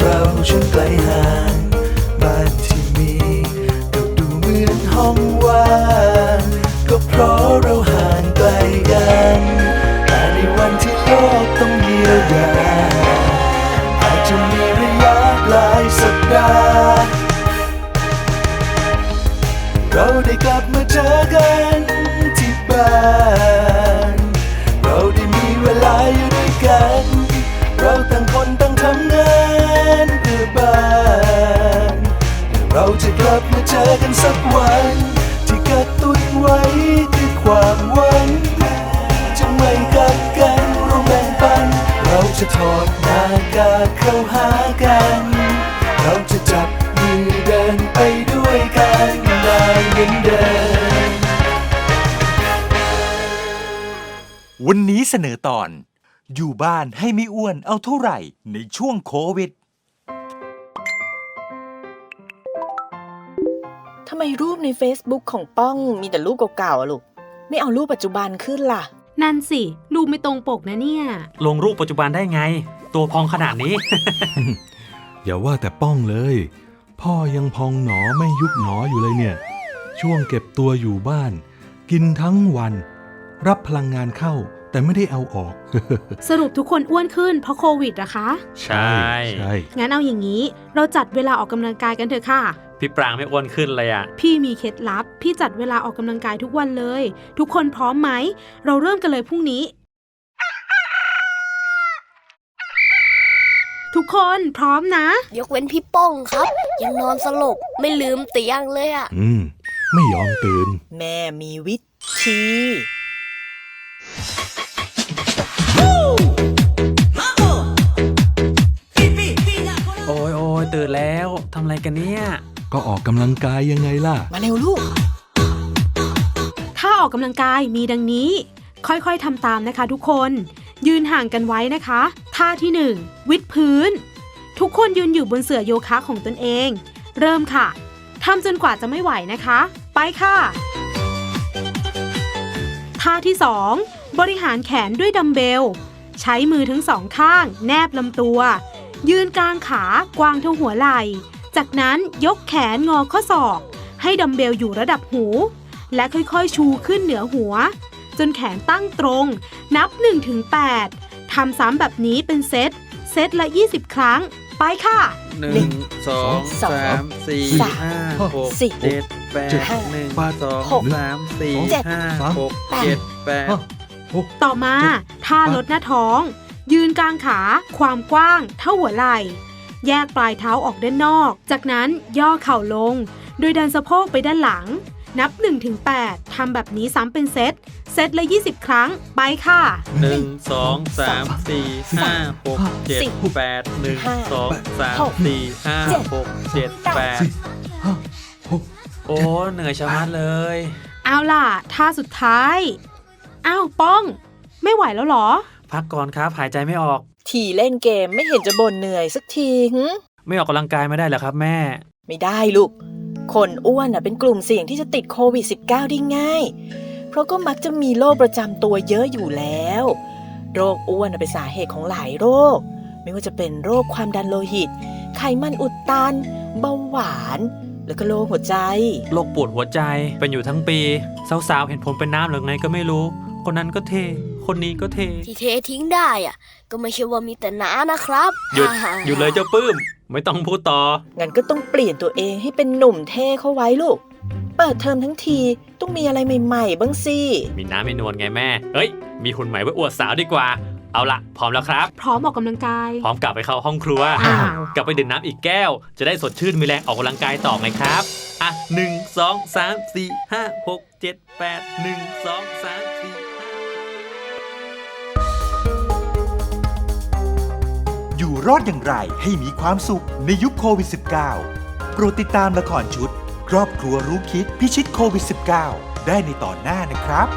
เราช่างไกลห่างบ้านที่มีก็ดูเหมือนห้องว่างก็เพราะเราห่างไกลกัน แต่ในวันที่โลกต้องเยียวยาอาจจะมีระยะหลายสัปดาห์เราได้กลับมาเจอกันที่บ้านเราได้มีเวลาอยู่ด้วยกัน เราต่างคนต่าง บ้านเราจะกลับมาเจอกันสักวัน ที่กระตุ้นไว้คือความหวังจะไม่กัดกันเราแบ่งปัน เราจะถอดหน้ากากเข้าหากัน เราจะจับมือเดินไปด้วยกันได้เหมือนเดิมวันนี้เสนอตอน อยู่บ้านให้ไม่อ้วนเอาเท่าไหร่ในช่วงโควิด รูปใน Facebook ของป้องมีแต่รูปเก่าๆอะลูก ไม่เอารูปปัจจุบันขึ้นล่ะ นั่นสิ รูปไม่ตรงปกนะเนี่ย ลงรูปปัจจุบันได้ไง ตัวพองขนาดนี้ อย่าว่าแต่ป้องเลย พ่อยังพองหนอไม่ยุบหนออยู่เลยเนี่ย ช่วงเก็บตัวอยู่บ้าน กินทั้งวัน รับพลังงานเข้าแต่ไม่ได้เอาออก สรุปทุกคนอ้วนขึ้นเพราะโควิดเหรอะคะ ใช่ ใช่ งั้นเอาอย่างนี้ เราจัดเวลาออกกำลังกายกันเถอะค่ะ พี่ปรางไม่อ้วนขึ้นเลยอะพี่มีเคล็ดลับ พี่จัดเวลาออกกำลังกายทุกวันเลย ทุกคนพร้อมไหม เราเริ่มกันเลยพรุ่งนี้ ทุกคนพร้อมนะ ยกเว้นพี่ป้องครับ ยังนอนสลบไม่ลืมเตียงเลยอะอืม ไม่ยอมตื่น แม่มีวิธีโอ้ยโอ้ยตื่นแล้วทำอะไรกันเนี่ย ก็ออกกำลังกายยังไงล่ะ มาเร็วลูก ถ้าออกกำลังกายมีดังนี้ ค่อยๆทำตามนะคะทุกคน ยืนห่างกันไว้นะคะ ท่าที่ 1 วิดพื้น ทุกคนยืนอยู่บนเสื่อโยคะของตนเอง เริ่มค่ะทำจนกว่าจะไม่ไหวนะคะ ไปค่ะ ท่าที่ 2 บริหารแขนด้วยดัมเบล ใช้มือทั้งสองข้าง แนบลำตัว ยืนกลางขากวางเท่าหัวไหล่ จากนั้นยกแขนงอข้อศอก ให้ดัมเบลอยู่ระดับหู และค่อยๆชูขึ้นเหนือหัว จนแขนตั้งตรง นับ 1-8ทำซ้ำแบบนี้เป็นเซต เซตละ 20 ครั้ง ไปค่ะ หนึ่งสองสองสามสี่สามห้าหกสี่เจ็ดแปดเจ็ดหนึ่งแปดสองหกสามสี่เจ็ดห้าสาม หกเจ็ดแปด ต่อมาท่าลดหน้าท้อง ยืนกลางขา ความกว้าง เท่าหัวไหล่ แยกปลายเท้าออกด้านนอก จากนั้นย่อเข่าลง โดยดันสะโพกไปด้านหลัง นับ 1-8ทำแบบนี้ซ้ำเป็นเซต เซตละ 20 ครั้ง ไปค่ะหนึ่งสองสามสี่ห้าหกเจ็ดสี่แปดหนึ่งห้าสองสามหกสี่ห้าเจ็ดหกเจ็ดแปดสี่ห้าหกโอ้เหนื่อยชะมัดเลย เอาล่ะท่าสุดท้าย อ้าว ป้อง ไม่ไหวแล้วเหรอ พักก่อนครับ หายใจไม่ออก ทีเล่นเกมไม่เห็นจะบ่นเหนื่อยสักทีหึไม่ออกกำลังกายไม่ได้เหรอครับแม่ ไม่ได้ลูก คนอ้วนน่ะเป็นกลุ่มเสี่ยงที่จะติดโควิด -19 ได้ง่าย เพราะก็มักจะมีโรคประจำตัวเยอะอยู่แล้ว โรคอ้วนน่ะเป็นสาเหตุของหลายโรค ไม่ว่าจะเป็นโรคความดันโลหิต ไขมันอุดตัน เบาหวาน แล้วก็โรคหัวใจ โรคปวดหัวใจเป็นอยู่ทั้งปี สาวๆเห็นผมเป็นน้ำหรือไงก็ไม่รู้ คนนั้นก็เท คนนี้ก็เท ที่เททิ้งได้อะก็ไม่ใช่ว่ามีแต่น้านะครับหยุด ฮ่าๆหยุดเลยเจ้าปื้ม ไม่ต้องพูดต่อ งั้นก็ต้องเปลี่ยนตัวเองให้เป็นหนุ่มเท่เข้าไว้ลูก เปิดเทอมทั้งทีต้องมีอะไรใหม่ๆบ้างสิ มีน้ำไม่นวลไงแม่ เฮ้ย มีหุ่นใหม่ไว้อวดสาวดีกว่า เอาละพร้อมแล้วครับ พร้อมออกกำลังกาย พร้อมกลับไปเข้าห้องครัว อ้าว กลับไปดื่มน้ำอีกแก้ว จะได้สดชื่นมีแรงออกกำลังกายต่อไงครับ อะหนึ่งสองสามสี่ห้าหกเจ็ดแปดหนึ่งสองสาม รอดอย่างไรให้มีความสุขในยุคโควิด -19 โปรดติดตามละครชุด ครอบครัวรู้คิดพิชิตโควิด -19 ได้ในตอนหน้านะครับ